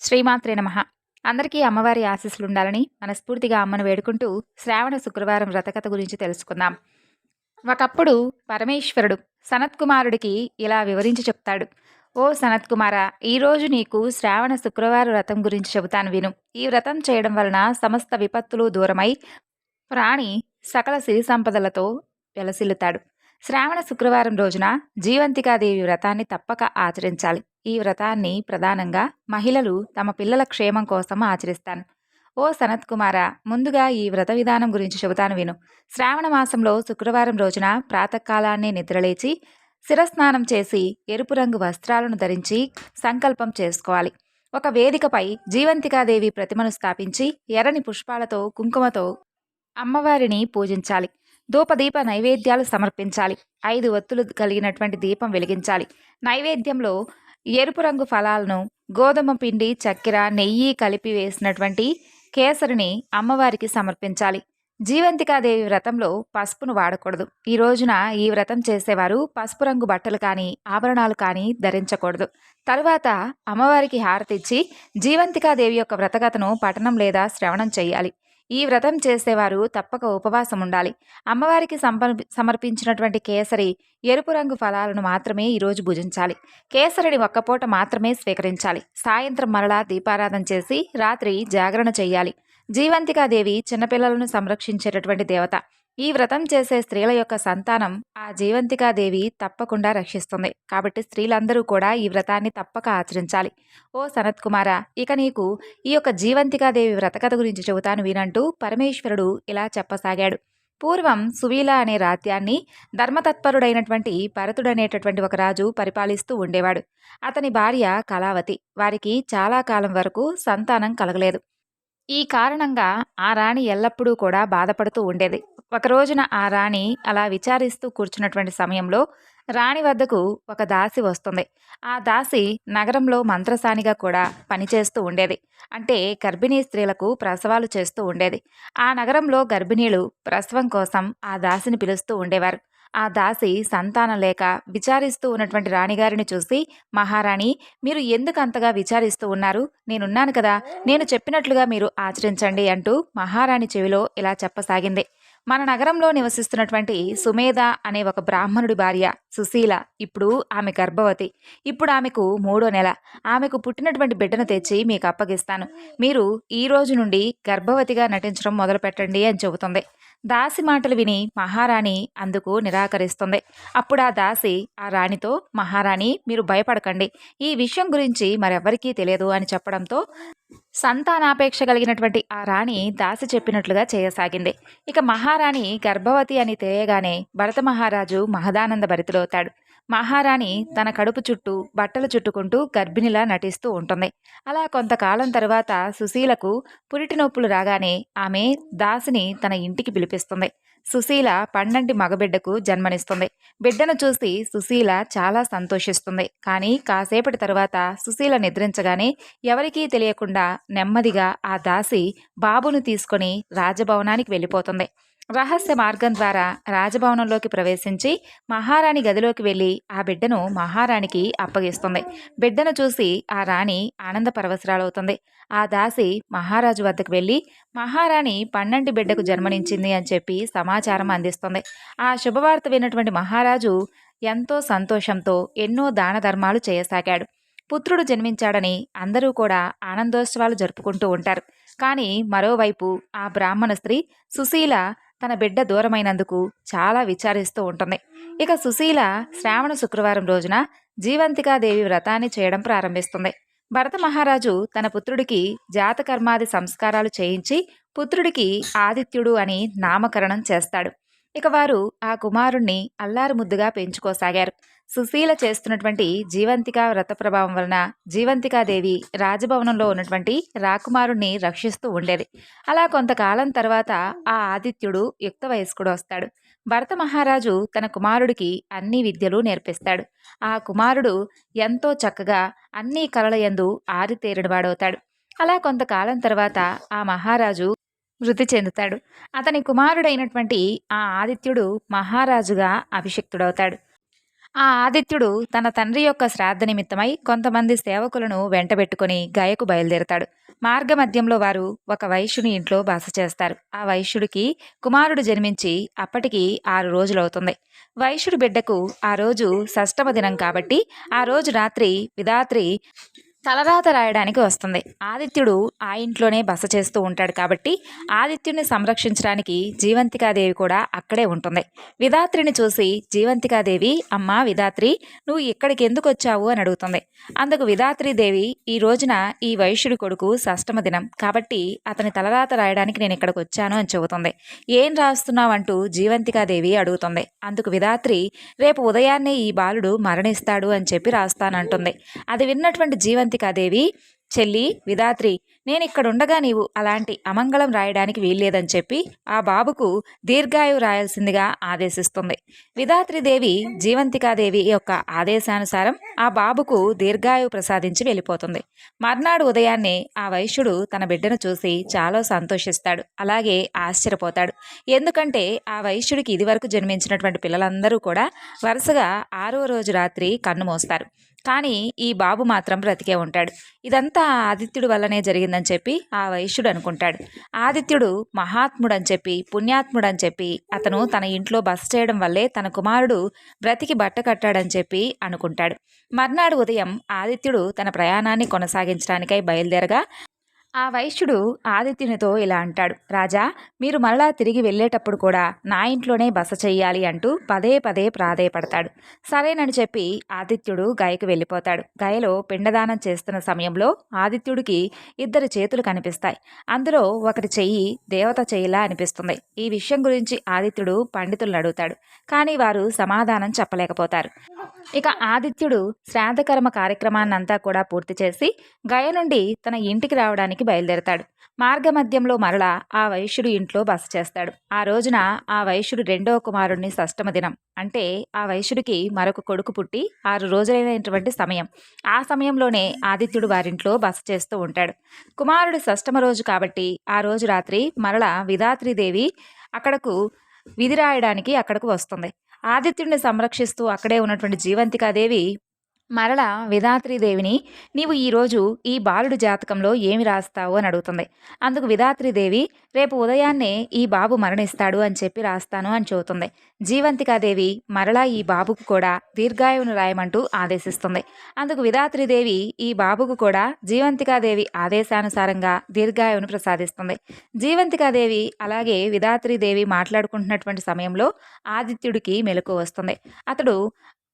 శ్రీమాత్రే నమ. అందరికీ అమ్మవారి ఆశీస్సులు ఉండాలని మనస్ఫూర్తిగా అమ్మను వేడుకుంటూ శ్రావణ శుక్రవారం వ్రతకథ గురించి తెలుసుకుందాం. ఒకప్పుడు పరమేశ్వరుడు సనత్కుమారుడికి ఇలా వివరించి చెప్తాడు. ఓ సనత్కుమార ఈరోజు నీకు శ్రావణ శుక్రవార వ్రతం గురించి చెబుతాను విను. ఈ వ్రతం చేయడం వలన సమస్త విపత్తులు దూరమై ప్రాణి సకల సిరి సంపదలతో వెలసిల్లుతాడు. శ్రావణ శుక్రవారం రోజున జీవంతికాదేవి వ్రతాన్ని తప్పక ఆచరించాలి. ఈ వ్రతాన్ని ప్రధానంగా మహిళలు తమ పిల్లల క్షేమం కోసం ఆచరిస్తాను. ఓ సనత్ కుమార ముందుగా ఈ వ్రత విధానం గురించి చెబుతాను విను. శ్రావణ మాసంలో శుక్రవారం రోజున ప్రాతకాలాన్నే నిద్రలేచి శిరస్నానం చేసి ఎరుపు రంగు వస్త్రాలను ధరించి సంకల్పం చేసుకోవాలి. ఒక వేదికపై జీవంతికాదేవి ప్రతిమను స్థాపించి ఎర్రని పుష్పాలతో కుంకుమతో అమ్మవారిని పూజించాలి. ధూపదీప నైవేద్యాలు సమర్పించాలి. ఐదు ఒత్తులు కలిగినటువంటి దీపం వెలిగించాలి. నైవేద్యంలో ఎరుపు రంగు ఫలాలను గోధుమ పిండి చక్కెర నెయ్యి కలిపి వేసినటువంటి కేసరిని అమ్మవారికి సమర్పించాలి. జీవంతికాదేవి వ్రతంలో పసుపును వాడకూడదు. ఈ రోజున ఈ వ్రతం చేసేవారు పసుపు రంగు బట్టలు కానీ ఆభరణాలు కానీ ధరించకూడదు. తరువాత అమ్మవారికి హారతిచ్చి జీవంతికాదేవి యొక్క వ్రతగతను పఠనం లేదా శ్రవణం చేయాలి. ఈ వ్రతం చేసేవారు తప్పక ఉపవాసం ఉండాలి. అమ్మవారికి సమర్పించినటువంటి కేసరి ఎరుపు రంగు ఫలాలను మాత్రమే ఈరోజు భుజించాలి. కేసరిని ఒక్కపూట మాత్రమే స్వీకరించాలి. సాయంత్రం మరలా దీపారాధన చేసి రాత్రి జాగరణ చేయాలి. జీవంతికాదేవి చిన్నపిల్లలను సంరక్షించేటటువంటి దేవత. ఈ వ్రతం చేసే స్త్రీల యొక్క సంతానం ఆ జీవంతికాదేవి తప్పకుండా రక్షిస్తుంది. కాబట్టి స్త్రీలందరూ కూడా ఈ వ్రతాన్ని తప్పక ఆచరించాలి. ఓ సనత్ కుమార ఇక నీకు ఈ యొక్క జీవంతికాదేవి వ్రతకథ గురించి చెబుతాను వినంటూ పరమేశ్వరుడు ఇలా చెప్పసాగాడు. పూర్వం సువీల అనే రాత్యాన్ని ధర్మతత్పరుడైనటువంటి భరతుడనేటటువంటి ఒక రాజు పరిపాలిస్తూ ఉండేవాడు. అతని భార్య కళావతి. వారికి చాలా కాలం వరకు సంతానం కలగలేదు. ఈ కారణంగా ఆ రాణి ఎల్లప్పుడూ కూడా బాధపడుతూ ఉండేది. ఒక రోజున ఆ రాణి అలా విచారిస్తూ కూర్చున్నటువంటి సమయంలో రాణి వద్దకు ఒక దాసి వస్తుంది. ఆ దాసి నగరంలో మంత్రసానిగా కూడా పనిచేస్తూ ఉండేది. అంటే గర్భిణీ స్త్రీలకు ప్రసవాలు చేస్తూ ఉండేది. ఆ నగరంలో గర్భిణీలు ప్రసవం కోసం ఆ దాసిని పిలుస్తూ ఉండేవారు. ఆ దాసి సంతానం లేక విచారిస్తూ ఉన్నటువంటి రాణిగారిని చూసి మహారాణి మీరు ఎందుకు అంతగా విచారిస్తూ ఉన్నారు? నేనున్నాను కదా. నేను చెప్పినట్లుగా మీరు ఆచరించండి అంటూ మహారాణి చెవిలో ఇలా చెప్పసాగింది. మన నగరంలో నివసిస్తున్నటువంటి సుమేధ అనే ఒక బ్రాహ్మణుడి భార్య సుశీల ఇప్పుడు ఆమె గర్భవతి. ఇప్పుడు ఆమెకు మూడో నెల. ఆమెకు పుట్టినటువంటి బిడ్డను తెచ్చి మీకు అప్పగిస్తాను. మీరు ఈ రోజు నుండి గర్భవతిగా నటించడం మొదలు పెట్టండి అని చెబుతుంది. దాసి మాటలు విని మహారాణి అందుకు నిరాకరిస్తుంది. అప్పుడు ఆ దాసి ఆ రాణితో మహారాణి మీరు భయపడకండి. ఈ విషయం గురించి మరెవ్వరికీ తెలియదు అని చెప్పడంతో సంతానాపేక్ష కలిగినటువంటి ఆ రాణి దాసి చెప్పినట్లుగా చేయసాగింది. ఇక మహారాణి గర్భవతి అని తెలియగానే భరత మహారాజు మహదానంద భరితులవుతాడు మహారాణి తన కడుపు చుట్టూ బట్టలు చుట్టుకుంటూ గర్భిణిలా నటిస్తూ ఉంటుంది. అలా కొంతకాలం తర్వాత సుశీలకు పురిటి నొప్పులు రాగానే ఆమె దాసిని తన ఇంటికి పిలిపిస్తుంది. సుశీల పండంటి మగబిడ్డకు జన్మనిస్తుంది. బిడ్డను చూసి సుశీల చాలా సంతోషిస్తుంది. కానీ కాసేపటి తర్వాత సుశీల నిద్రించగానే ఎవరికీ తెలియకుండా నెమ్మదిగా ఆ దాసి బాబును తీసుకొని రాజభవనానికి వెళ్ళిపోతుంది. రహస్య మార్గం ద్వారా రాజభవనంలోకి ప్రవేశించి మహారాణి గదిలోకి వెళ్ళి ఆ బిడ్డను మహారాణికి అప్పగిస్తుంది. బిడ్డను చూసి ఆ రాణి ఆనంద పరవశరాలవుతుంది. ఆ దాసి మహారాజు వద్దకు వెళ్ళి మహారాణి పన్నెండు బిడ్డకు జన్మనించింది అని చెప్పి సమాచారం అందిస్తుంది. ఆ శుభవార్త విన్నటువంటి మహారాజు ఎంతో సంతోషంతో ఎన్నో దాన ధర్మాలు చేయసాగాడు. పుత్రుడు జన్మించాడని అందరూ కూడా ఆనందోత్సవాలు జరుపుకుంటూ ఉంటారు. కానీ మరోవైపు ఆ బ్రాహ్మణ స్త్రీ సుశీల తన బిడ్డ దూరమైనందుకు చాలా విచారిస్తూ ఉంటుంది. ఇక సుశీల శ్రావణ శుక్రవారం రోజున జీవంతికాదేవి వ్రతాన్ని చేయడం ప్రారంభిస్తుంది. భరత మహారాజు తన పుత్రుడికి జాతకర్మాది సంస్కారాలు చేయించి పుత్రుడికి ఆదిత్యుడు అని నామకరణం చేస్తాడు. ఇక వారు ఆ కుమారుణ్ణి అల్లారు ముద్దుగా పెంచుకోసాగారు. సుశీల చేస్తున్నటువంటి జీవంతిక వ్రత ప్రభావం వలన జీవంతికాదేవి రాజభవనంలో ఉన్నటువంటి రాకుమారుణ్ణి రక్షిస్తూ ఉండేది. అలా కొంతకాలం తర్వాత ఆ ఆదిత్యుడు యుక్త వయస్కుడు వస్తాడు. భరత మహారాజు తన కుమారుడికి అన్ని విద్యలు నేర్పిస్తాడు. ఆ కుమారుడు ఎంతో చక్కగా అన్ని కళలయందు ఆరితేరినవాడవుతాడు. అలా కొంతకాలం తర్వాత ఆ మహారాజు మృతి చెందుతాడు. అతని కుమారుడైనటువంటి ఆ ఆదిత్యుడు మహారాజుగా అభిషిక్తుడవుతాడు. ఆ ఆదిత్యుడు తన తండ్రి యొక్క శ్రాద్ధ నిమిత్తమై కొంతమంది సేవకులను వెంటబెట్టుకుని గయకు బయలుదేరతాడు. మార్గమధ్యంలో వారు ఒక వైశ్యుని ఇంట్లో బస చేస్తారు. ఆ వైశ్యుడికి కుమారుడు జన్మించి అప్పటికి ఆరు రోజులవుతుంది. వైశ్యుడి బిడ్డకు ఆ రోజు షష్టమ దినం కాబట్టి ఆ రోజు రాత్రి విధాత్రి తలరాత రాయడానికి వస్తుంది. ఆదిత్యుడు ఆ ఇంట్లోనే బస చేస్తూ ఉంటాడు కాబట్టి ఆదిత్యుడిని సంరక్షించడానికి జీవంతికాదేవి కూడా అక్కడే ఉంటుంది. విధాత్రిని చూసి జీవంతికాదేవి అమ్మా విధాత్రి నువ్వు ఇక్కడికి ఎందుకు వచ్చావు? అని అడుగుతుంది. అందుకు విధాత్రిదేవి ఈ రోజున ఈ వైశ్యుడి కొడుకు షష్టమ దినం. కాబట్టి అతని తలరాత రాయడానికి నేను ఇక్కడికి వచ్చాను అని చెబుతుంది. ఏం రాస్తున్నావంటూ? జీవంతికాదేవి అడుగుతుంది. అందుకు విధాత్రి రేపు ఉదయాన్నే ఈ బాలుడు మరణిస్తాడు అని చెప్పి రాస్తానంటుంది. అది విన్నటువంటి జీవంతి జీవంతికాదేవి చెల్లి విధాత్రి నేను ఇక్కడ ఉండగా నీవు అలాంటి అమంగళం రాయడానికి వీల్లేదని చెప్పి ఆ బాబుకు దీర్ఘాయువు రాయాల్సిందిగా ఆదేశిస్తుంది. విధాత్రిదేవి జీవంతికాదేవి యొక్క ఆదేశానుసారం ఆ బాబుకు దీర్ఘాయువు ప్రసాదించి వెళ్ళిపోతుంది. మర్నాడు ఉదయాన్నే ఆ వైశ్యుడు తన బిడ్డను చూసి చాలా సంతోషిస్తాడు. అలాగే ఆశ్చర్యపోతాడు. ఎందుకంటే ఆ వైశ్యుడికి ఇదివరకు జన్మించినటువంటి పిల్లలందరూ కూడా వరుసగా ఆరవ రోజు రాత్రి కన్ను మోస్తారు. కానీ ఈ బాబు మాత్రం బ్రతికే ఉంటాడు. ఇదంతా ఆదిత్యుడు వల్లనే జరిగిందని చెప్పి ఆ వైశ్యుడు అనుకుంటాడు. ఆదిత్యుడు మహాత్ముడని చెప్పి పుణ్యాత్ముడని చెప్పి అతను తన ఇంట్లో బస చేయడం వల్లే తన కుమారుడు బ్రతికి బట్ట కట్టాడని చెప్పి అనుకుంటాడు. మర్నాడు ఉదయం ఆదిత్యుడు తన ప్రయాణాన్ని కొనసాగించడానికై బయలుదేరగా ఆ వైశ్యుడు ఆదిత్యునితో ఇలా అంటాడు రాజా మీరు మరలా తిరిగి వెళ్ళేటప్పుడు కూడా నా ఇంట్లోనే బస చెయ్యాలి అంటూ పదే పదే ప్రాధేయపడతాడు. సరేనని చెప్పి ఆదిత్యుడు గయకు వెళ్ళిపోతాడు. గయలో పిండదానం చేస్తున్న సమయంలో ఆదిత్యుడికి ఇద్దరు చేతులు కనిపిస్తాయి. అందులో ఒకటి చెయ్యి దేవత చెయ్యిలా అనిపిస్తుంది. ఈ విషయం గురించి ఆదిత్యుడు పండితులను అడుగుతాడు. కానీ వారు సమాధానం చెప్పలేకపోతారు. ఇక ఆదిత్యుడు శ్రాద్ధకర్మ కార్యక్రమాన్నంతా కూడా పూర్తి చేసి గయ నుండి తన ఇంటికి రావడానికి బయలుదేరతాడు. మార్గమధ్యంలో మరలా ఆ వైశ్యుడు ఇంట్లో బస చేస్తాడు. ఆ రోజున ఆ వైశ్యుడు రెండవ కుమారుడిని షష్టమ దినం. అంటే ఆ వైశ్యుడికి మరొక కొడుకు పుట్టి ఆరు రోజులైనటువంటి సమయం. ఆ సమయంలోనే ఆదిత్యుడు వారింట్లో బస చేస్తూ ఉంటాడు. కుమారుడు షష్టమ రోజు కాబట్టి ఆ రోజు రాత్రి మరలా విధాత్రిదేవి అక్కడకు విధి రాయడానికి అక్కడకు వస్తుంది. ఆదిత్యుడిని సంరక్షిస్తూ అక్కడే ఉన్నటువంటి జీవంతికాదేవి మరల విధాత్రిదేవిని నీవు ఈరోజు ఈ బాలుడు జాతకంలో ఏమి రాస్తావు అని అడుగుతుంది. అందుకు విధాత్రిదేవి రేపు ఉదయాన్నే ఈ బాబు మరణిస్తాడు అని చెప్పి రాస్తాను అని చెబుతుంది. జీవంతికాదేవి మరలా ఈ బాబుకు కూడా దీర్ఘాయువును రాయమంటూ ఆదేశిస్తుంది. అందుకు విధాత్రిదేవి ఈ బాబుకు కూడా జీవంతికాదేవి ఆదేశానుసారంగా దీర్ఘాయువును ప్రసాదిస్తుంది. జీవంతికాదేవి అలాగే విధాత్రిదేవి మాట్లాడుకుంటున్నటువంటి సమయంలో ఆదిత్యుడికి మెలకు వస్తుంది. అతడు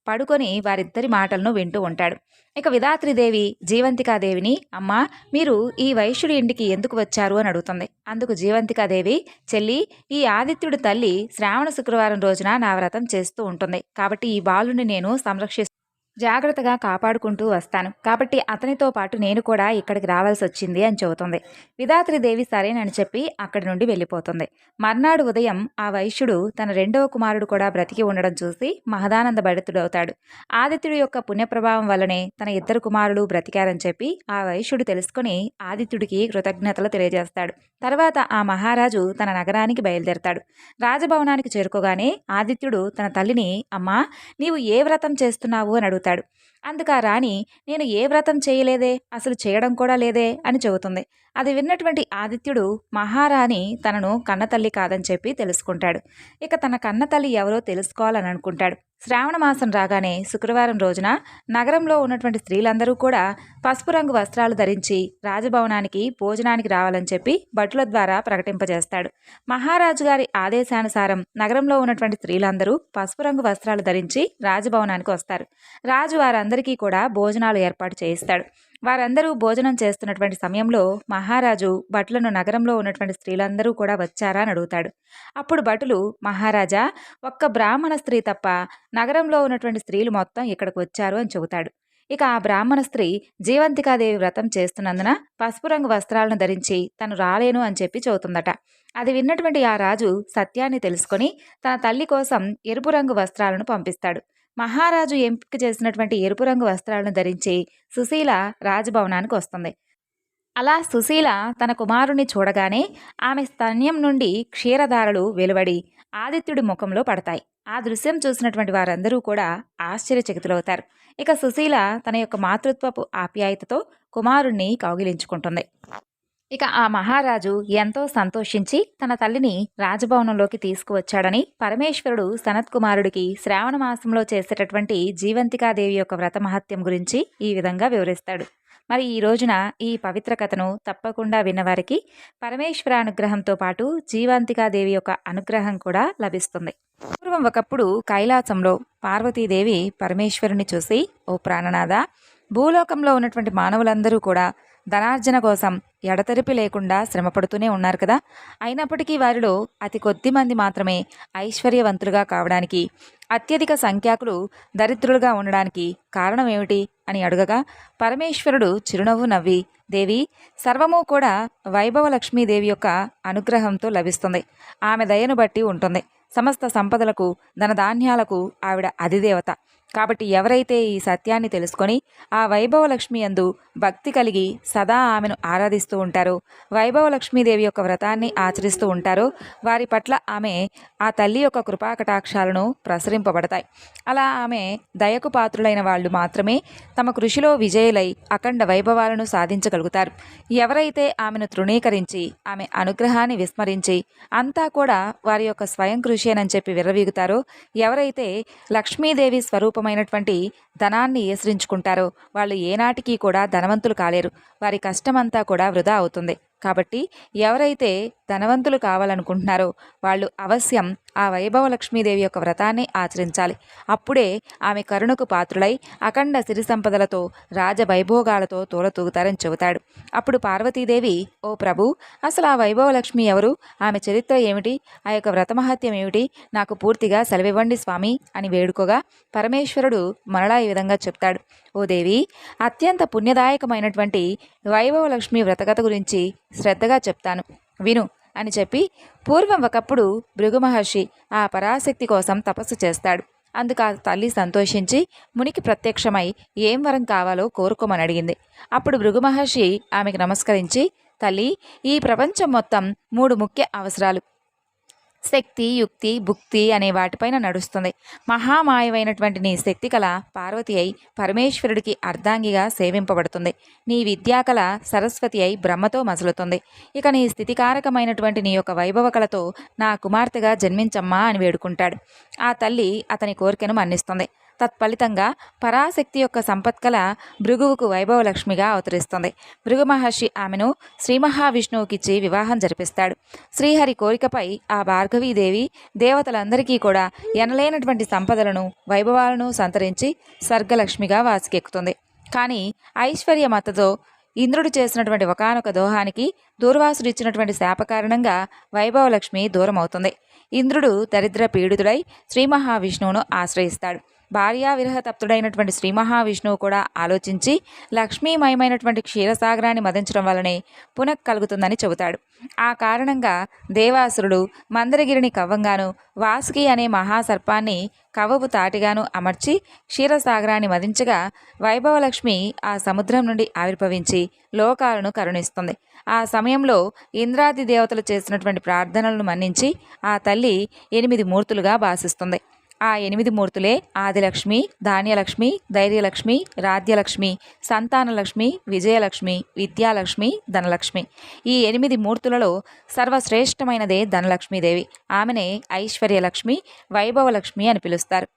పడుకొని వారిద్దరి మాటలను వింటూ ఉంటాడు. ఇక విధాత్రిదేవి జీవంతికాదేవిని అమ్మా మీరు ఈ వైశ్యుడి ఇంటికి ఎందుకు వచ్చారు? అని అడుగుతుంది. అందుకు జీవంతికాదేవి చెల్లి ఈ ఆదిత్యుడి తల్లి శ్రావణ శుక్రవారం రోజున నా వ్రతం చేస్తూ ఉంటుంది. కాబట్టి ఈ బాలుని నేను సంరక్షిస్తూ జాగ్రత్తగా కాపాడుకుంటూ వస్తాను. కాబట్టి అతనితో పాటు నేను కూడా ఇక్కడికి రావాల్సి వచ్చింది అని చెబుతుంది. విధాత్రిదేవి సరేనని చెప్పి అక్కడి నుండి వెళ్ళిపోతుంది. మర్నాడు ఉదయం ఆ వైశ్యుడు తన రెండవ కుమారుడు కూడా బ్రతికి ఉండడం చూసి మహదానంద భరితుడవుతాడు ఆదిత్యుడి యొక్క పుణ్యప్రభావం వల్లనే తన ఇద్దరు కుమారులు బ్రతికారని చెప్పి ఆ వైశ్యుడు తెలుసుకుని ఆదిత్యుడికి కృతజ్ఞతలు తెలియజేస్తాడు. తర్వాత ఆ మహారాజు తన నగరానికి బయలుదేరతాడు. రాజభవనానికి చేరుకోగానే ఆదిత్యుడు తన తల్లిని అమ్మా నీవు ఏ వ్రతం చేస్తున్నావు? అని చేయగలుగుతాడు అందుకు ఆ రాణి నేను ఏ వ్రతం చేయలేదే? అసలు చేయడం కూడా లేదే? అని చెబుతుంది. అది విన్నటువంటి ఆదిత్యుడు మహారాణి తనను కన్నతల్లి కాదని చెప్పి తెలుసుకుంటాడు. ఇక తన కన్నతల్లి ఎవరో తెలుసుకోవాలని అనుకుంటాడు శ్రావణ మాసం రాగానే శుక్రవారం రోజున నగరంలో ఉన్నటువంటి స్త్రీలందరూ కూడా పసుపు రంగు వస్త్రాలు ధరించి రాజభవనానికి భోజనానికి రావాలని చెప్పి భటుల ద్వారా ప్రకటింపజేస్తాడు. మహారాజు గారి ఆదేశానుసారం నగరంలో ఉన్నటువంటి స్త్రీలందరూ పసుపు రంగు వస్త్రాలు ధరించి రాజభవనానికి వస్తారు. రాజు వారందరూ వారందరికీ కూడా భోజనాలు ఏర్పాటు చేయిస్తాడు. వారందరూ భోజనం చేస్తున్నటువంటి సమయంలో మహారాజు భటులను నగరంలో ఉన్నటువంటి స్త్రీలందరూ కూడా వచ్చారా అని అడుగుతాడు. అప్పుడు భటులు మహారాజా ఒక్క బ్రాహ్మణ స్త్రీ తప్ప నగరంలో ఉన్నటువంటి స్త్రీలు మొత్తం ఇక్కడికి వచ్చారు అని చెబుతాడు. ఇక ఆ బ్రాహ్మణ స్త్రీ జీవంతికాదేవి వ్రతం చేస్తున్నందున పసుపు రంగు వస్త్రాలను ధరించి తను రాలేను అని చెప్పి చెబుతుందట. అది విన్నటువంటి ఆ రాజు సత్యాన్ని తెలుసుకొని తన తల్లి కోసం ఎరుపు రంగు వస్త్రాలను పంపిస్తాడు. మహారాజు ఎంపిక చేసినటువంటి ఎరుపు రంగు వస్త్రాలను ధరించి సుశీల రాజభవనానికి వస్తుంది. అలా సుశీల తన కుమారుణ్ణి చూడగానే ఆమె స్తన్యం నుండి క్షీరధారలు వెలువడి ఆదిత్యుడి ముఖంలో పడతాయి. ఆ దృశ్యం చూసినటువంటి వారందరూ కూడా ఆశ్చర్యచకితులవుతారు. ఇక సుశీల తన యొక్క మాతృత్వపు ఆప్యాయతతో కుమారుణ్ణి కౌగిలించుకుంటుంది. ఇక ఆ మహారాజు ఎంతో సంతోషించి తన తల్లిని రాజభవనంలోకి తీసుకువచ్చాడని పరమేశ్వరుడు సనత్కుమారుడికి శ్రావణ మాసంలో చేసేటటువంటి జీవంతికాదేవి యొక్క వ్రత మహత్యం గురించి ఈ విధంగా వివరిస్తాడు. మరి ఈ రోజున ఈ పవిత్ర కథను తప్పకుండా విన్నవారికి పరమేశ్వర అనుగ్రహంతో పాటు జీవాంతికాదేవి యొక్క అనుగ్రహం కూడా లభిస్తుంది. పూర్వం ఒకప్పుడు కైలాసంలో పార్వతీదేవి పరమేశ్వరుని చూసి ఓ ప్రాణనాథ భూలోకంలో ఉన్నటువంటి మానవులందరూ కూడా ధనార్జన కోసం ఎడతెరిపి లేకుండా శ్రమపడుతూనే ఉన్నారు కదా. అయినప్పటికీ వారిలో అతి కొద్ది మంది మాత్రమే ఐశ్వర్యవంతులుగా కావడానికి అత్యధిక సంఖ్యాకులు దరిద్రులుగా ఉండడానికి కారణం ఏమిటి అని అడగగా పరమేశ్వరుడు చిరునవ్వు నవ్వి దేవి సర్వము కూడా వైభవ లక్ష్మీదేవి యొక్క అనుగ్రహంతో లభిస్తుంది. ఆమె దయను బట్టి ఉంటుంది. సమస్త సంపదలకు ధనధాన్యాలకు ఆవిడ అధిదేవత. కాబట్టి ఎవరైతే ఈ సత్యాన్ని తెలుసుకొని ఆ వైభవలక్ష్మి యందు భక్తి కలిగి సదా ఆమెను ఆరాధిస్తూ ఉంటారో వైభవలక్ష్మీదేవి యొక్క వ్రతాన్ని ఆచరిస్తూ ఉంటారో వారి పట్ల ఆమె ఆ తల్లి యొక్క కృపాకటాక్షాలను ప్రసరింపబడతాయి. అలా ఆమె దయకు పాత్రులైన వాళ్ళు మాత్రమే తమ కృషిలో విజయులై అఖండ వైభవాలను సాధించగలుగుతారు. ఎవరైతే ఆమెను తృణీకరించి ఆమె అనుగ్రహాన్ని విస్మరించి అంతా కూడా వారి యొక్క స్వయం కృషి అని చెప్పి విర్రవీగుతారో ఎవరైతే లక్ష్మీదేవి స్వరూపమైనటువంటి ధనాన్ని ఏసరించుకుంటారో వాళ్ళు ఏనాటికి కూడా ధనవంతులు కాలేరు. వారి కష్టమంతా కూడా వృధా అవుతుంది. కాబట్టి ఎవరైతే ధనవంతులు కావాలనుకుంటున్నారో వాళ్ళు అవశ్యం ఆ వైభవ లక్ష్మీదేవి యొక్క వ్రతాన్ని ఆచరించాలి. అప్పుడే ఆమె కరుణకు పాత్రులై అఖండ సిరి సంపదలతో రాజవైభోగాలతో తూలతూగుతారని చెబుతాడు. అప్పుడు పార్వతీదేవి ఓ ప్రభు అసలు ఆ వైభవ లక్ష్మి ఎవరు? ఆమె చరిత్ర ఏమిటి? ఆ యొక్క వ్రతమహత్యం ఏమిటి? నాకు పూర్తిగా సెలవివ్వండి స్వామి అని వేడుకోగా పరమేశ్వరుడు మరలా ఈ విధంగా చెప్తాడు. ఓ దేవి అత్యంత పుణ్యదాయకమైనటువంటి వైభవ లక్ష్మి వ్రతకథ గురించి శ్రద్ధగా చెప్తాను. విను అని చెప్పి పూర్వం ఒకప్పుడు భృగు మహర్షి ఆ పరాశక్తి కోసం తపస్సు చేస్తాడు. అందుకు ఆ తల్లి సంతోషించి మునికి ప్రత్యక్షమై ఏం వరం కావాలో కోరుకోమని అడిగింది. అప్పుడు భృగు మహర్షి ఆమెకు నమస్కరించి తల్లి ఈ ప్రపంచం మొత్తం మూడు ముఖ్య అవసరాలు. శక్తి యుక్తి భుక్తి అనే వాటిపైన నడుస్తుంది. మహామాయమైనటువంటి నీ శక్తి కళ పార్వతి అయి పరమేశ్వరుడికి అర్ధాంగిగా సేవింపబడుతుంది. నీ విద్యాకళ సరస్వతి అయి బ్రహ్మతో మసులుతుంది. ఇక నీ స్థితికారకమైనటువంటి నీ యొక్క వైభవ కళతో నా కుమార్తెగా జన్మించమ్మా అని వేడుకుంటాడు. ఆ తల్లి అతని కోరికను మన్నిస్తుంది. తత్ఫలితంగా పరాశక్తి యొక్క సంపత్కల భృగువుకు వైభవలక్ష్మిగా అవతరిస్తుంది. భృగు మహర్షి ఆమెను శ్రీ మహావిష్ణువుకిచ్చి వివాహం జరిపిస్తాడు. శ్రీహరి కోరికపై ఆ భార్గవీదేవి దేవతలందరికీ కూడా ఎనలేనటువంటి సంపదలను వైభవాలను సంతరించి స్వర్గలక్ష్మిగా వాసికెక్కుతుంది. కానీ ఐశ్వర్య మతతో ఇంద్రుడు చేసినటువంటి ఒకనొక దోహానికి దూర్వాసుడు ఇచ్చినటువంటి శాప కారణంగా వైభవలక్ష్మి దూరమవుతుంది. ఇంద్రుడు దరిద్ర పీడితుడై శ్రీ మహావిష్ణువును ఆశ్రయిస్తాడు. తప్తుడైనటువంటి శ్రీ మహావిష్ణువు కూడా ఆలోచించి లక్ష్మీమయమైనటువంటి క్షీరసాగరాన్ని మదించడం వలనే పునః కలుగుతుందని చెబుతాడు. ఆ కారణంగా దేవాసురుడు మందరగిరిని కవ్వంగాను వాసుకి అనే మహాసర్పాన్ని కవ్వపు తాటిగాను అమర్చి క్షీరసాగరాన్ని మదించగా వైభవలక్ష్మి ఆ సముద్రం నుండి ఆవిర్భవించి లోకాలను కరుణిస్తుంది. ఆ సమయంలో ఇంద్రాది దేవతలు చేసినటువంటి ప్రార్థనలను మన్నించి ఆ తల్లి ఎనిమిది మూర్తులుగా భాషిస్తుంది ఆ ఎనిమిది మూర్తులే ఆదిలక్ష్మి ధాన్యలక్ష్మి ధైర్యలక్ష్మి రాధ్యలక్ష్మి సంతానలక్ష్మి విజయలక్ష్మి విద్యాలక్ష్మి ధనలక్ష్మి. ఈ ఎనిమిది మూర్తులలో సర్వశ్రేష్టమైనదే ధనలక్ష్మీదేవి. ఆమెనే ఐశ్వర్యలక్ష్మి వైభవలక్ష్మి అని పిలుస్తారు.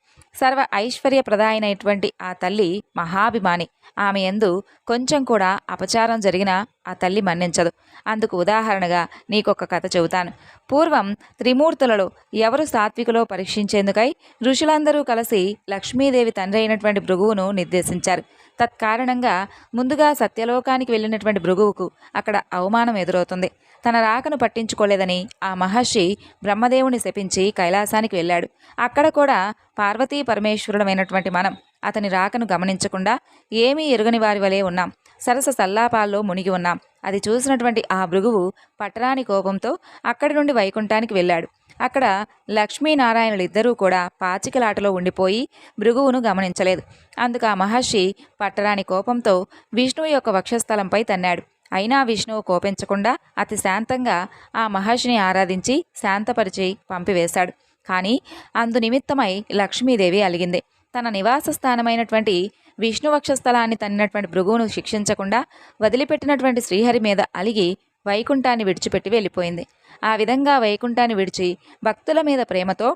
సర్వ ఐశ్వర్యప్రదాయనైనటువంటి ఆ తల్లి మహాభిమాని. ఆమె ఎందు కొంచెం కూడా అపచారం జరిగినా ఆ తల్లి మన్నించదు. అందుకు ఉదాహరణగా నీకొక కథ చెబుతాను. పూర్వం త్రిమూర్తులలో ఎవరు సాత్వికులో పరీక్షించేందుకై ఋషులందరూ కలిసి లక్ష్మీదేవి తండ్రి అయినటువంటి భృగువును నిర్దేశించారు. తత్కారణంగా ముందుగా సత్యలోకానికి వెళ్ళినటువంటి భృగువుకు అక్కడ అవమానం ఎదురవుతుంది. తన రాకను పట్టించుకోలేదని ఆ మహర్షి బ్రహ్మదేవుని శపించి కైలాసానికి వెళ్ళాడు. అక్కడ కూడా పార్వతీ పరమేశ్వరుడమైనటువంటి మనం అతని రాకను గమనించకుండా ఏమీ ఎరుగని వారి వలె ఉన్నాం. సరస సల్లాపాల్లో మునిగి ఉన్నాం. అది చూసినటువంటి ఆ భృగువు పట్టరాని కోపంతో అక్కడి నుండి వైకుంఠానికి వెళ్ళాడు. అక్కడ లక్ష్మీనారాయణులిద్దరూ కూడా పాచికలాటలో ఉండిపోయి భృగువును గమనించలేదు. అందుకు ఆ మహర్షి పట్టరాని కోపంతో విష్ణువు యొక్క వక్షస్థలంపై తన్నాడు. అయినా విష్ణువు కోపించకుండా అతి శాంతంగా ఆ మహర్షిని ఆరాధించి శాంతపరిచి పంపివేశాడు. కానీ అందు నిమిత్తమై లక్ష్మీదేవి అలిగింది. తన నివాస స్థానమైనటువంటి విష్ణువక్ష స్థలాన్ని తన్నినటువంటి భృగువును శిక్షించకుండా వదిలిపెట్టినటువంటి శ్రీహరి మీద అలిగి వైకుంఠాన్ని విడిచిపెట్టి వెళ్ళిపోయింది. ఆ విధంగా వైకుంఠాన్ని విడిచి భక్తుల మీద ప్రేమతో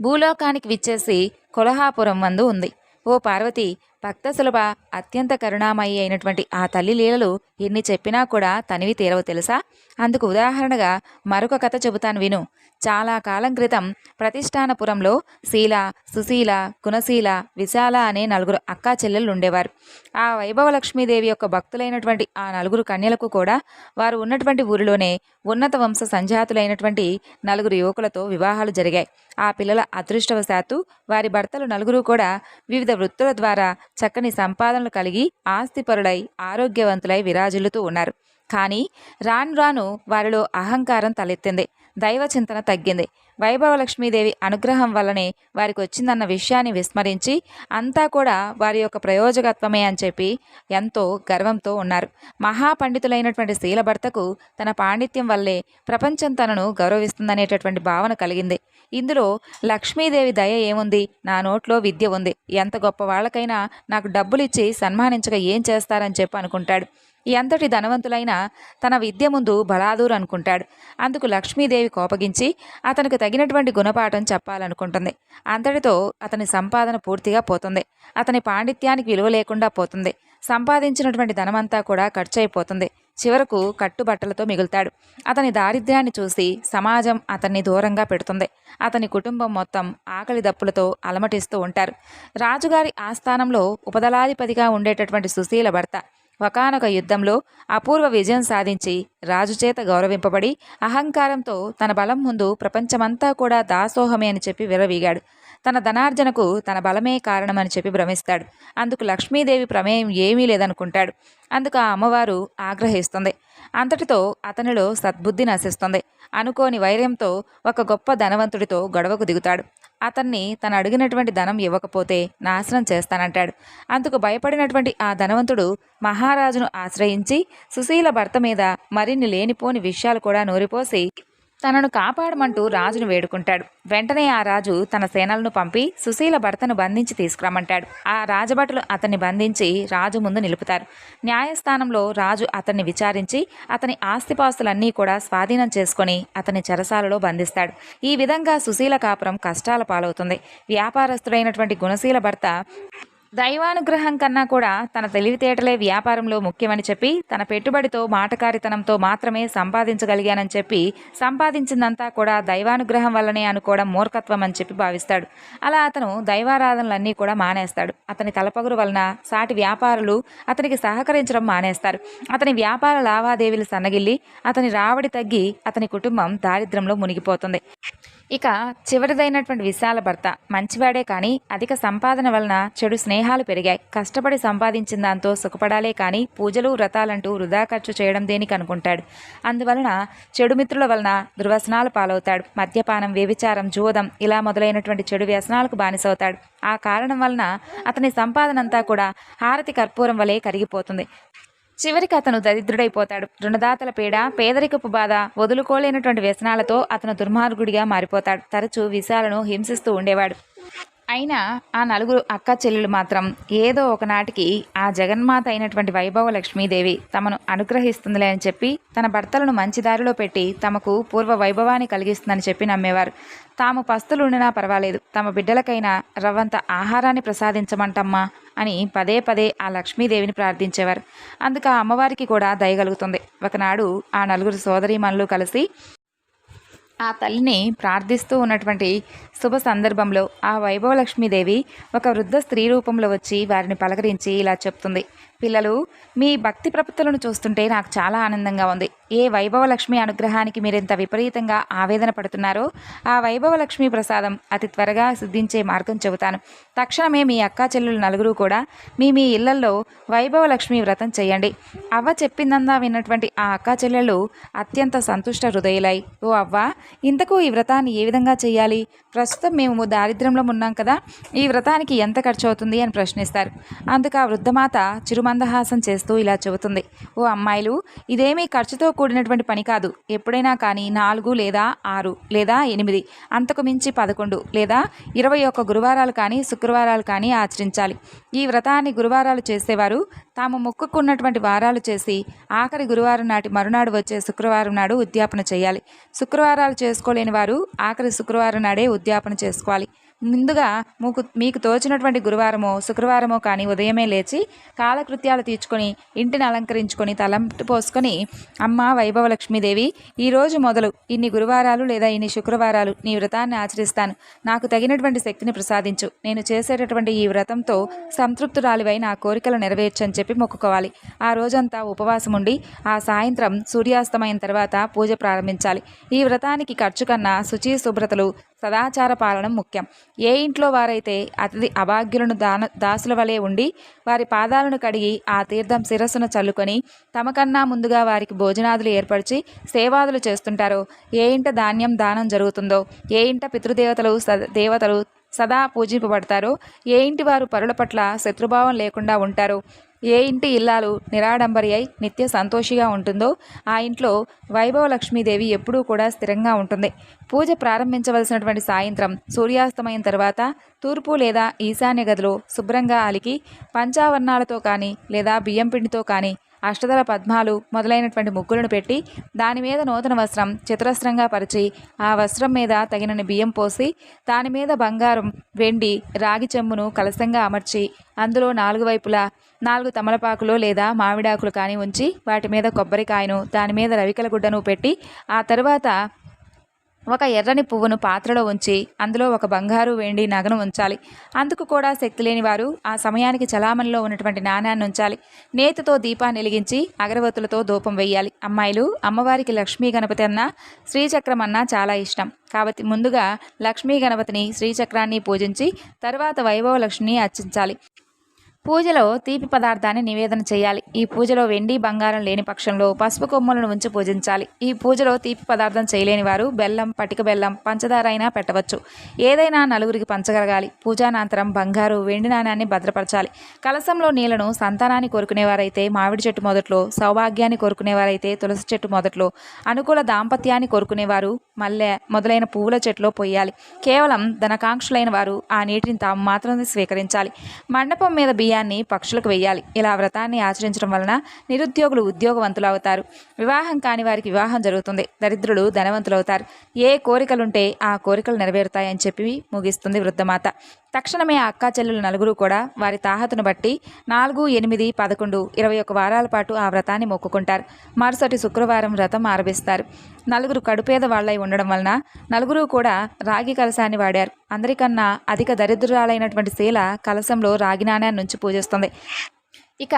భూలోకానికి విచ్చేసి కొలహాపురం మందు ఉంది. ఓ పార్వతి భక్త సులభ అత్యంత కరుణామయి అయినటువంటి ఆ తల్లి లీలలు ఎన్ని చెప్పినా కూడా తనివి తీరవు తెలుసా? అందుకు ఉదాహరణగా మరొక కథ చెబుతాను విను. చాలా కాలం క్రితం ప్రతిష్టానపురంలో శీల సుశీల గుణశీల విశాల అనే నలుగురు అక్కా చెల్లెళ్ళు ఉండేవారు. ఆ వైభవ లక్ష్మీదేవి యొక్క భక్తులైనటువంటి ఆ నలుగురు కన్యలకు కూడా వారు ఉన్నటువంటి ఊరిలోనే ఉన్నత వంశ సంజాతులైనటువంటి నలుగురు యువకులతో వివాహాలు జరిగాయి. ఆ పిల్లల అదృష్టవశాత్తు వారి భర్తలు నలుగురు కూడా వివిధ వృత్తుల ద్వారా చక్కని సంపాదనలు కలిగి ఆస్తిపరులై ఆరోగ్యవంతులై విరాజిల్లుతూ ఉన్నారు. కానీ రాను రాను వారిలో అహంకారం తలెత్తింది. దైవ చింతన తగ్గింది. వైభవ లక్ష్మీదేవి అనుగ్రహం వల్లనే వారికి వచ్చిందన్న విషయాన్ని విస్మరించి అంతా కూడా వారి యొక్క ప్రయోజకత్వమే అని చెప్పి ఎంతో గర్వంతో ఉన్నారు. మహాపండితులైనటువంటి శీలభర్తకు తన పాండిత్యం వల్లే ప్రపంచం తనను గౌరవిస్తుందనేటటువంటి భావన కలిగింది. ఇందులో లక్ష్మీదేవి దయ ఏముంది? నా నోట్లో విద్య ఉంది. ఎంత గొప్ప వాళ్ళకైనా నాకు డబ్బులిచ్చి సన్మానించక ఏం చేస్తారని చెప్పి అనుకుంటాడు. ఎంతటి ధనవంతులైనా తన విద్య ముందు బలాదూరు అనుకుంటాడు. అందుకు లక్ష్మీదేవి కోపగించి అతనికి తగినటువంటి గుణపాఠం చెప్పాలనుకుంటుంది. అంతటితో అతని సంపాదన పూర్తిగా పోతుంది. అతని పాండిత్యానికి విలువ లేకుండా పోతుంది. సంపాదించినటువంటి ధనమంతా కూడా ఖర్చు అయిపోతుంది చివరకు కట్టుబట్టలతో మిగులుతాడు. అతని దారిద్ర్యాన్ని చూసి సమాజం అతన్ని దూరంగా పెడుతుంది. అతని కుటుంబం మొత్తం ఆకలి దప్పులతో అలమటిస్తూ ఉంటారు. రాజుగారి ఆస్థానంలో ఉపదలాధిపతిగా ఉండేటటువంటి సుశీల భర్త ఒకనొక యుద్ధంలో అపూర్వ విజయం సాధించి రాజు చేత గౌరవింపబడి అహంకారంతో తన బలం ముందు ప్రపంచమంతా కూడా దాసోహమే అని చెప్పి విరవీగాడు తన ధనార్జనకు తన బలమే కారణమని చెప్పి భ్రమిస్తాడు. అందుకు లక్ష్మీదేవి ప్రమేయం ఏమీ లేదనుకుంటాడు. అందుకు ఆ అమ్మవారు ఆగ్రహిస్తుంది. అంతటితో అతనిలో సద్బుద్ధి నశిస్తుంది. అనుకోని వైర్యంతో ఒక గొప్ప ధనవంతుడితో గొడవకు దిగుతాడు. అతన్ని తను అడిగినటువంటి ధనం ఇవ్వకపోతే నాశనం చేస్తానంటాడు. అందుకు భయపడినటువంటి ఆ ధనవంతుడు మహారాజును ఆశ్రయించి సుశీల భర్త మీద మరిన్ని లేనిపోని విషయాలు కూడా నూరిపోసి తనను కాపాడమంటూ రాజును వేడుకుంటాడు. వెంటనే ఆ రాజు తన సేనలను పంపి సుశీల భర్తను బంధించి తీసుకురమ్మంటాడు. ఆ రాజభటులు అతన్ని బంధించి రాజు ముందు నిలుపుతారు. న్యాయస్థానంలో రాజు అతన్ని విచారించి అతని ఆస్తిపాస్తులన్నీ కూడా స్వాధీనం చేసుకొని అతని చెరసాలలో బంధిస్తాడు. ఈ విధంగా సుశీల కాపురం కష్టాల పాలవుతుంది. వ్యాపారస్తుడైనటువంటి గుణశీల భర్త దైవానుగ్రహం కన్నా కూడా తన తెలివితేటలే వ్యాపారంలో ముఖ్యమని చెప్పి తన పెట్టుబడితో మాటకారితనంతో మాత్రమే సంపాదించగలిగానని చెప్పి సంపాదించిందంతా కూడా దైవానుగ్రహం వల్లనే అనుకోవడం మూర్ఖత్వం అని చెప్పి భావిస్తాడు. అలా అతను దైవారాధనలన్నీ కూడా మానేస్తాడు. అతని తలపగురు వలన సాటి వ్యాపారులు అతనికి సహకరించడం మానేస్తారు. అతని వ్యాపార లావాదేవీలు సన్నగిల్లి అతని రావడి తగ్గి అతని కుటుంబం దారిద్రంలో మునిగిపోతుంది. ఇక చివరిదైనటువంటి విశాల భర్త మంచివాడే కానీ అధిక సంపాదన వలన చెడు స్నేహాలు పెరిగాయి. కష్టపడి సంపాదించిన దాంతో సుఖపడాలే కానీ పూజలు వ్రతాలంటూ వృధా ఖర్చు చేయడం దేనికి అనుకుంటాడు? అందువలన చెడు మిత్రుల వలన దుర్వ్యసనాలు పాలవుతాడు. మద్యపానం వ్యభిచారం జూదం ఇలా మొదలైనటువంటి చెడు వ్యసనాలకు బానిసవుతాడు. ఆ కారణం వలన అతని సంపాదన అంతా కూడా హారతి కర్పూరం వలె కరిగిపోతుంది. చివరికి అతను దరిద్రుడైపోతాడు. రుణదాతల పీడ పేదరికపు బాధ వదులుకోలేనటువంటి వ్యసనాలతో అతను దుర్మార్గుడిగా మారిపోతాడు. తరచూ విశాలను హింసిస్తూ ఉండేవాడు. అయినా ఆ నలుగురు అక్క చెల్లెలు మాత్రం ఏదో ఒకనాటికి ఆ జగన్మాత అయినటువంటి వైభవ లక్ష్మీదేవి తమను అనుగ్రహిస్తుందిలే అని చెప్పి తన భర్తలను మంచి దారిలో పెట్టి తమకు పూర్వ వైభవాన్ని కలిగిస్తుందని చెప్పి నమ్మేవారు. తాము పస్తులు ఉండినా పర్వాలేదు. తమ బిడ్డలకైనా రవ్వంత ఆహారాన్ని ప్రసాదించమంటమ్మా అని పదే పదే ఆ లక్ష్మీదేవిని ప్రార్థించేవారు. అందుకు ఆ అమ్మవారికి కూడా దయగలుగుతుంది ఒకనాడు ఆ నలుగురు సోదరీమణులు కలిసి ఆ తల్లిని ప్రార్థిస్తూ ఉన్నటువంటి శుభ సందర్భంలో ఆ వైభవలక్ష్మీదేవి ఒక వృద్ధ స్త్రీ రూపంలో వచ్చి వారిని పలకరించి ఇలా చెప్తుంది. పిల్లలు మీ భక్తి ప్రపత్తులను చూస్తుంటే నాకు చాలా ఆనందంగా ఉంది. ఏ వైభవలక్ష్మి అనుగ్రహానికి మీరెంత విపరీతంగా ఆవేదన పడుతున్నారో ఆ వైభవలక్ష్మి ప్రసాదం అతి త్వరగా సిద్ధించే మార్గం చెబుతాను. తక్షణమే మీ అక్కా చెల్లెలు నలుగురు కూడా మీ మీ ఇళ్ళల్లో వైభవలక్ష్మి వ్రతం చేయండి. అవ్వ చెప్పిందందా విన్నటువంటి ఆ అక్కా చెల్లెళ్ళు అత్యంత సంతుష్ట హృదయులై ఓ అవ్వ ఇంతకు ఈ వ్రతాన్ని ఏ విధంగా చేయాలి? ప్రస్తుతం మేము దారిద్ర్యంలో ఉన్నాం కదా ఈ వ్రతానికి ఎంత ఖర్చు అవుతుంది? అని ప్రశ్నిస్తారు. అందుకు ఆ వృద్ధమాత చిరుమ మందహాసం చేస్తూ ఇలా చెబుతుంది. ఓ అమ్మాయిలు ఇదేమీ ఖర్చుతో కూడినటువంటి పని కాదు. ఎప్పుడైనా కానీ నాలుగు లేదా ఆరు లేదా ఎనిమిది అంతకు మించి పదకొండు లేదా ఇరవై ఒక్క గురువారాలు కానీ శుక్రవారాలు కానీ ఆచరించాలి. ఈ వ్రతాన్ని గురువారాలు చేసేవారు తాము మొక్కుకున్నటువంటి వారాలు చేసి ఆఖరి గురువారం నాటి మరునాడు వచ్చే శుక్రవారం నాడు ఉద్యాపన చేయాలి. శుక్రవారాలు చేసుకోలేని వారు ఆఖరి శుక్రవారం నాడే ఉద్యాపన చేసుకోవాలి. ముందుగా మీకు మీకు తోచినటువంటి గురువారమో శుక్రవారమో కానీ ఉదయమే లేచి కాలకృత్యాలు తీర్చుకొని ఇంటిని అలంకరించుకొని తలంపు పోసుకొని అమ్మ వైభవ లక్ష్మీదేవి ఈరోజు మొదలు ఇన్ని గురువారాలు లేదా ఇన్ని శుక్రవారాలు నీ వ్రతాన్ని ఆచరిస్తాను. నాకు తగినటువంటి శక్తిని ప్రసాదించు. నేను చేసేటటువంటి ఈ వ్రతంతో సంతృప్తురాలివై నా కోరికలు నెరవేర్చు అని చెప్పి మొక్కుకోవాలి. ఆ రోజంతా ఉపవాసం ఉండి ఆ సాయంత్రం సూర్యాస్తమైన తర్వాత పూజ ప్రారంభించాలి. ఈ వ్రతానికి ఖర్చు కన్నా శుచి శుభ్రతలు సదాచార పాలనం ముఖ్యం. ఏ ఇంట్లో వారైతే అతిథి అభాగ్యులను దాన దాసుల వలె ఉండి వారి పాదాలను కడిగి ఆ తీర్థం శిరస్సును చల్లుకొని తమకన్నా ముందుగా వారికి భోజనాదులు ఏర్పరిచి సేవాదులు చేస్తుంటారో ఏ ఇంట ధాన్యం దానం జరుగుతుందో ఏ ఇంట పితృదేవతలు దేవతలు సదా పూజింపబడతారో ఏ ఇంటి వారు పరుల పట్ల శత్రుభావం లేకుండా ఉంటారో ఏ ఇంటి ఇల్లాలు నిరాడంబరి అయి నిత్య సంతోషిగా ఉంటుందో ఆ ఇంట్లో వైభవ లక్ష్మీదేవి ఎప్పుడూ కూడా స్థిరంగా ఉంటుంది. పూజ ప్రారంభించవలసినటువంటి సాయంత్రం సూర్యాస్తమయం తర్వాత తూర్పు లేదా ఈశాన్య గదిలో శుభ్రంగా అలికి పంచావర్ణాలతో కానీ లేదా బియ్యం పిండితో కానీ అష్టదల పద్మాలు మొదలైనటువంటి ముగ్గులను పెట్టి దాని మీద నూతన వస్త్రం చిత్రస్త్రంగా పరిచి ఆ వస్త్రం మీద తగినన్ని బియ్యం పోసి దాని మీద బంగారం వెండి రాగి చెమ్మును కలసంగా అమర్చి అందులో నాలుగు వైపులా నాలుగు తమలపాకులు లేదా మామిడాకులు కానీ ఉంచి వాటి మీద కొబ్బరికాయను దాని మీద రవికల గుడ్డను పెట్టి ఆ తర్వాత ఒక ఎర్రని పువ్వును పాత్రలో ఉంచి అందులో ఒక బంగారు వెండి నగను ఉంచాలి. అందుకు కూడా శక్తి లేని వారు ఆ సమయానికి చలామణిలో ఉన్నటువంటి నాణ్యాన్ని ఉంచాలి. నేతితో దీపాన్ని వెలిగించి అగరవత్తులతో ధూపం వేయాలి అమ్మాయిలు అమ్మవారికి లక్ష్మీ గణపతి అన్న శ్రీచక్రం అన్న చాలా ఇష్టం. కాబట్టి ముందుగా లక్ష్మీ గణపతిని శ్రీచక్రాన్ని పూజించి తర్వాత వైభవ లక్ష్మిని అర్చించాలి. పూజలో తీపి పదార్థాన్ని నివేదన చేయాలి. ఈ పూజలో వెండి బంగారం లేని పక్షంలో పసుపు కొమ్మలను ఉంచి పూజించాలి. ఈ పూజలో తీపి పదార్థం చేయలేని వారు బెల్లం పటిక బెల్లం పంచదార అయినా పెట్టవచ్చు. ఏదైనా నలుగురికి పంచగలగాలి. పూజానంతరం బంగారు వెండి నాణ్యాన్ని భద్రపరచాలి. కలసంలో నీళ్ళను సంతానాన్ని కోరుకునేవారైతే మామిడి చెట్టు మొదట్లో సౌభాగ్యాన్ని కోరుకునేవారైతే తులసి చెట్టు మొదట్లో అనుకూల దాంపత్యాన్ని కోరుకునేవారు మల్లె మొదలైన పువ్వుల చెట్లో పోయాలి కేవలం ధనకాంక్షలైన వారు ఆ నీటిని తాము మాత్రమే స్వీకరించాలి. మండపం మీద బియ్యం బియ్యాన్ని పక్షులకు వెయ్యాలి ఇలా వ్రతాన్ని ఆచరించడం వలన నిరుద్యోగులు ఉద్యోగవంతులు అవుతారు వివాహం కాని వారికి వివాహం జరుగుతుంది. దరిద్రులు ధనవంతులవుతారు. ఏ కోరికలుంటే ఆ కోరికలు నెరవేరుతాయని చెప్పి ముగిస్తుంది వృద్ధమాత. తక్షణమే ఆ అక్కా చెల్లెలు నలుగురు కూడా వారి తాహతును బట్టి నాలుగు ఎనిమిది పదకొండు ఇరవై ఒక వారాల పాటు ఆ వ్రతాన్ని మొక్కుకుంటారు. మరుసటి శుక్రవారం వ్రతం ఆరంభిస్తారు నలుగురు కడుపేద వాళ్ళై ఉండడం వలన నలుగురు కూడా రాగి కలశాన్ని వాడారు. అందరికన్నా అధిక దరిద్రురాలైనటువంటి శీల కలశంలో రాగి నాణ్యాన్ని నుంచి పూజిస్తుంది. ఇక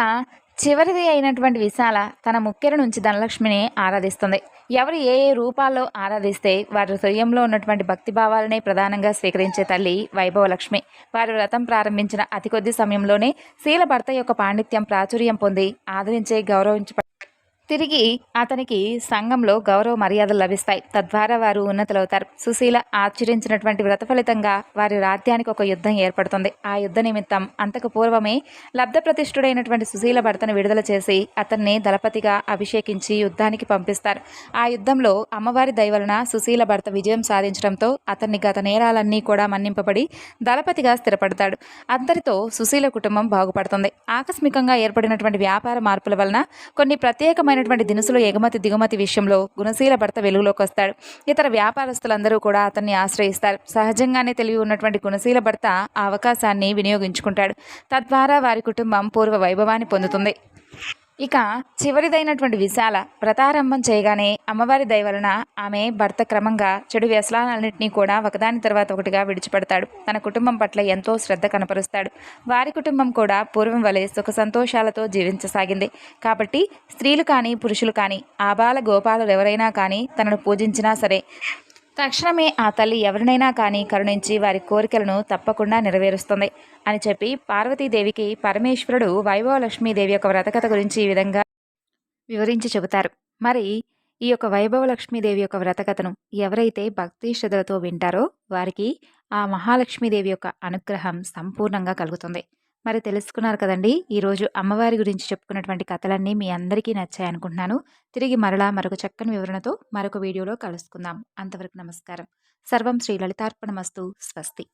చివరిది అయినటువంటి విశాల తన ముక్కెర నుంచి ధనలక్ష్మిని ఆరాధిస్తుంది. ఎవరు ఏ ఏ రూపాల్లో ఆరాధిస్తే వారి హృదయంలో ఉన్నటువంటి భక్తి భావాలనే ప్రధానంగా స్వీకరించే తల్లి వైభవలక్ష్మి. వారి వ్రతం ప్రారంభించిన అతి కొద్ది సమయంలోనే శీల భర్త యొక్క పాండిత్యం ప్రాచుర్యం పొంది ఆదరించే గౌరవించ తిరిగి అతనికి సంఘంలో గౌరవ మర్యాదలు లభిస్తాయి. తద్వారా వారు ఉన్నతులవుతారు. సుశీల ఆచరించినటువంటి వ్రత ఫలితంగా వారి రాజ్యానికి ఒక యుద్ధం ఏర్పడుతుంది. ఆ యుద్ధ నిమిత్తం అంతకు పూర్వమే లబ్ధప్రతిష్ఠుడైనటువంటి సుశీల భర్తను విడుదల చేసి అతన్ని దళపతిగా అభిషేకించి యుద్ధానికి పంపిస్తారు. ఆ యుద్ధంలో అమ్మవారి దయవలన సుశీల భర్త విజయం సాధించడంతో అతన్ని గత నేరాలన్నీ కూడా మన్నింపబడి దళపతిగా స్థిరపడతాడు. అందరితో సుశీల కుటుంబం బాగుపడుతుంది. ఆకస్మికంగా ఏర్పడినటువంటి వ్యాపార మార్పుల వలన కొన్ని ప్రత్యేకమైన అయినటువంటి దినుసులు ఎగుమతి దిగుమతి విషయంలో గుణశీల భర్త వెలుగులోకి వస్తాడు. ఇతర వ్యాపారస్తులందరూ కూడా అతన్ని ఆశ్రయిస్తారు. సహజంగానే తెలివి ఉన్నటువంటి గుణశీల భర్త ఆ అవకాశాన్ని వినియోగించుకుంటాడు. తద్వారా వారి కుటుంబం పూర్వ వైభవాన్ని పొందుతుంది. ఇక చివరిదైనటువంటి విశాల వ్రతారంభం చేయగానే అమ్మవారి దయ వలన ఆమె భర్త క్రమంగా చెడు వ్యసనాలన్నింటినీ కూడా ఒకదాని తర్వాత ఒకటిగా విడిచిపెడతాడు. తన కుటుంబం పట్ల ఎంతో శ్రద్ధ కనపరుస్తాడు. వారి కుటుంబం కూడా పూర్వం వలె సుఖ సంతోషాలతో జీవించసాగింది. కాబట్టి స్త్రీలు కానీ పురుషులు కానీ ఆబాల గోపాలు ఎవరైనా కానీ తనను పూజించినా సరే తక్షణమే ఆ తల్లి ఎవరినైనా కానీ కరుణించి వారి కోరికలను తప్పకుండా నెరవేరుస్తుంది అని చెప్పి పార్వతీదేవికి పరమేశ్వరుడు వైభవ లక్ష్మీదేవి యొక్క వ్రతకథ గురించి ఈ విధంగా వివరించి చెబుతారు. మరి ఈ యొక్క వైభవ లక్ష్మీదేవి యొక్క వ్రతకథను ఎవరైతే భక్తి శ్రద్ధలతో వింటారో వారికి ఆ మహాలక్ష్మీదేవి యొక్క అనుగ్రహం సంపూర్ణంగా కలుగుతుంది. మరి తెలుసుకున్నారు కదండి. ఈరోజు అమ్మవారి గురించి చెప్పుకున్నటువంటి కథలన్నీ మీ అందరికీ నచ్చాయి అనుకుంటున్నాను. తిరిగి మరలా మరొక చక్కని వివరణతో మరొక వీడియోలో కలుసుకుందాం. అంతవరకు నమస్కారం. సర్వం శ్రీ లలితార్పణమస్తు. స్వస్తి.